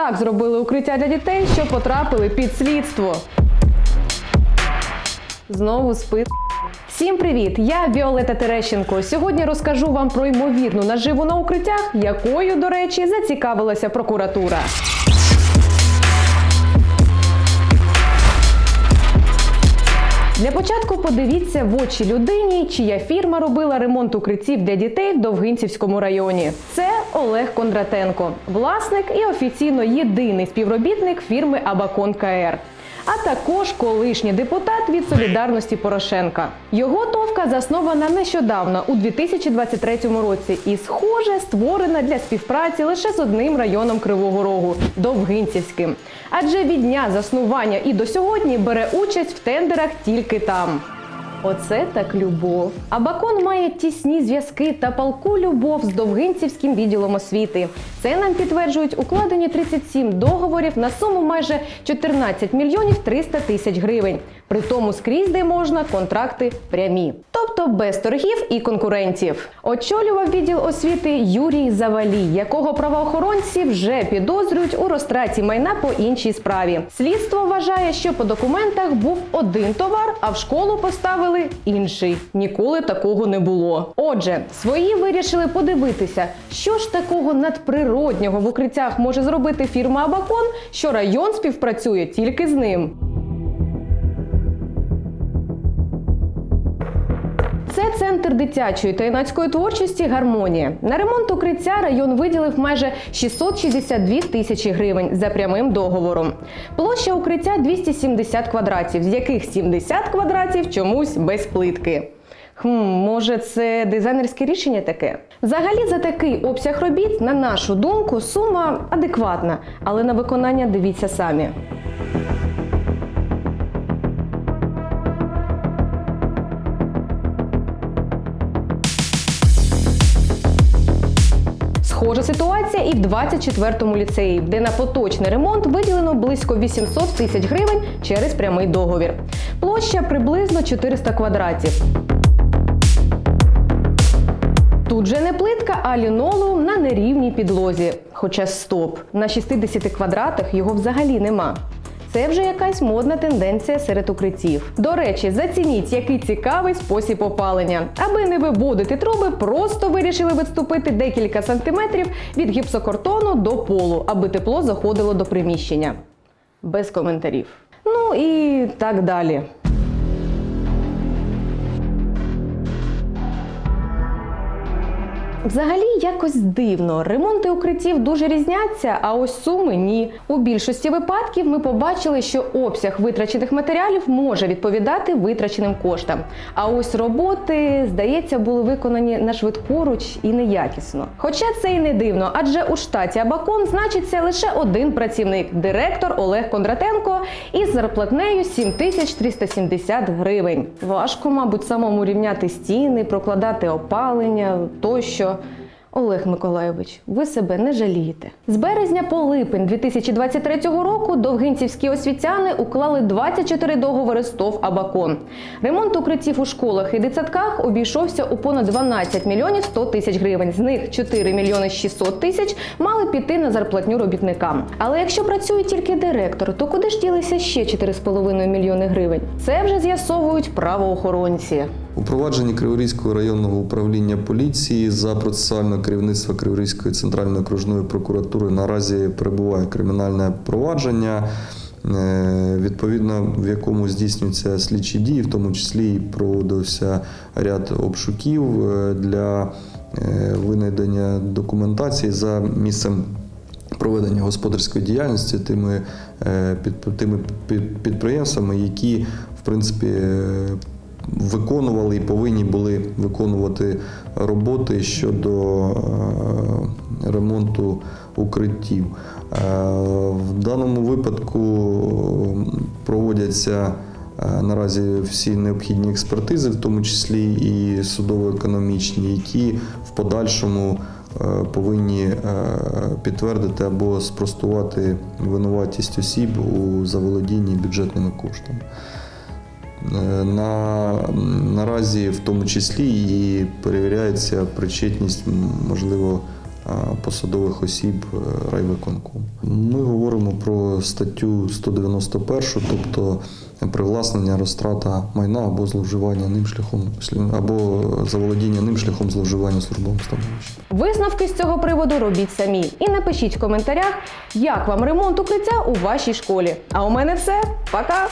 Так зробили укриття для дітей, що потрапили під слідство. Знову спит. Всім привіт! Я Віолета Терещенко. Сьогодні розкажу вам про ймовірну наживу на укриттях, якою, до речі, зацікавилася прокуратура. Для початку подивіться в очі людині, чия фірма робила ремонт укриттів для дітей в Довгинцівському районі. Це Олег Кондратенко, власник і офіційно єдиний співробітник фірми Абакон КР. А також колишній депутат від солідарності Порошенка. Його товка заснована нещодавно у 2023 році і, схоже, створена для співпраці лише з одним районом Кривого Рогу Довгинцівським. Адже від дня заснування і до сьогодні бере участь в тендерах тільки там. Оце так любов. Абакон має тісні зв'язки та палку любов з Довгинцівським відділом освіти. Це нам підтверджують укладені 37 договорів на суму майже 14 мільйонів 300 тисяч гривень. При тому скрізь, де можна, контракти прямі. Тобто без торгів і конкурентів. Очолював відділ освіти Юрій Завалій, якого правоохоронці вже підозрюють у розтраті майна по іншій справі. Слідство вважає, що по документах був один товар, а в школу поставили інший. Ніколи такого не було. Отже, свої вирішили подивитися, що ж такого надприроднього в укриттях може зробити фірма Абакон, що район співпрацює тільки з ним. Це центр дитячої та юнацької творчості Гармонія. На ремонт укриття район виділив майже 662 тисячі гривень за прямим договором. Площа укриття 270 квадратів, з яких 70 квадратів чомусь без плитки. Хм, може, це дизайнерське рішення таке? Взагалі, за такий обсяг робіт, на нашу думку, сума адекватна, але на виконання дивіться самі. Схожа ситуація і в 24-му ліцеї, де на поточний ремонт виділено близько 800 тисяч гривень через прямий договір. Площа приблизно 400 квадратів. Тут же не плитка, а лінолеум на нерівній підлозі. Хоча стоп, на 60 квадратах його взагалі нема. Це вже якась модна тенденція серед укриттів. До речі, зацініть, який цікавий спосіб опалення. Аби не виводити труби, просто вирішили відступити декілька сантиметрів від гіпсокартону до полу, аби тепло заходило до приміщення. Без коментарів. Ну і так далі. Взагалі якось дивно. Ремонти укриттів дуже різняться, а ось суми ні. У більшості випадків ми побачили, що обсяг витрачених матеріалів може відповідати витраченим коштам. А ось роботи, здається, були виконані на швидкоруч і неякісно. Хоча це і не дивно, адже у штаті Абакон значиться лише один працівник директор Олег Кондратенко із зарплатнею 7370 гривень. Важко, мабуть, самому рівняти стіни, прокладати опалення тощо. Олег Миколайович, ви себе не жалієте. З березня по липень 2023 року довгинцівські освітяни уклали 24 договори з Абакон. Ремонт укриттів у школах і дитсадках обійшовся у понад 12 мільйонів 100 тисяч гривень. З них 4 мільйони 600 тисяч мали піти на зарплатню робітникам. Але якщо працює тільки директор, то куди ж ділися ще 4,5 мільйони гривень? Це вже з'ясовують правоохоронці. У Криворізького районного управління поліції за процесуального керівництва Криворізької центральної окружної прокуратури наразі перебуває кримінальне провадження, е, відповідно в якому здійснюються слідчі дії, в тому числі і проводився ряд обшуків е, для е, винайдення документації за місцем проведення господарської діяльності тими, під, тими під- підприємствами, які в принципі виконували і повинні були виконувати роботи щодо е, ремонту укриттів. Е, В даному випадку проводяться е, наразі всі необхідні експертизи, в тому числі і судово-економічні, які в подальшому повинні підтвердити або спростувати винуватість осіб у заволодінні бюджетними коштами. Е, На, наразі в тому числі і перевіряється причетність, можливо, е, посадових осіб е, райвиконкому. Ми говоримо про статтю 191, тобто привласнення, розтрата майна або зловживання ним шляхом або заволодіння ним шляхом зловживання службовим становищем. Висновки з цього приводу робіть самі і напишіть в коментарях, як вам ремонт укриття у вашій школі. А у мене все. Пока!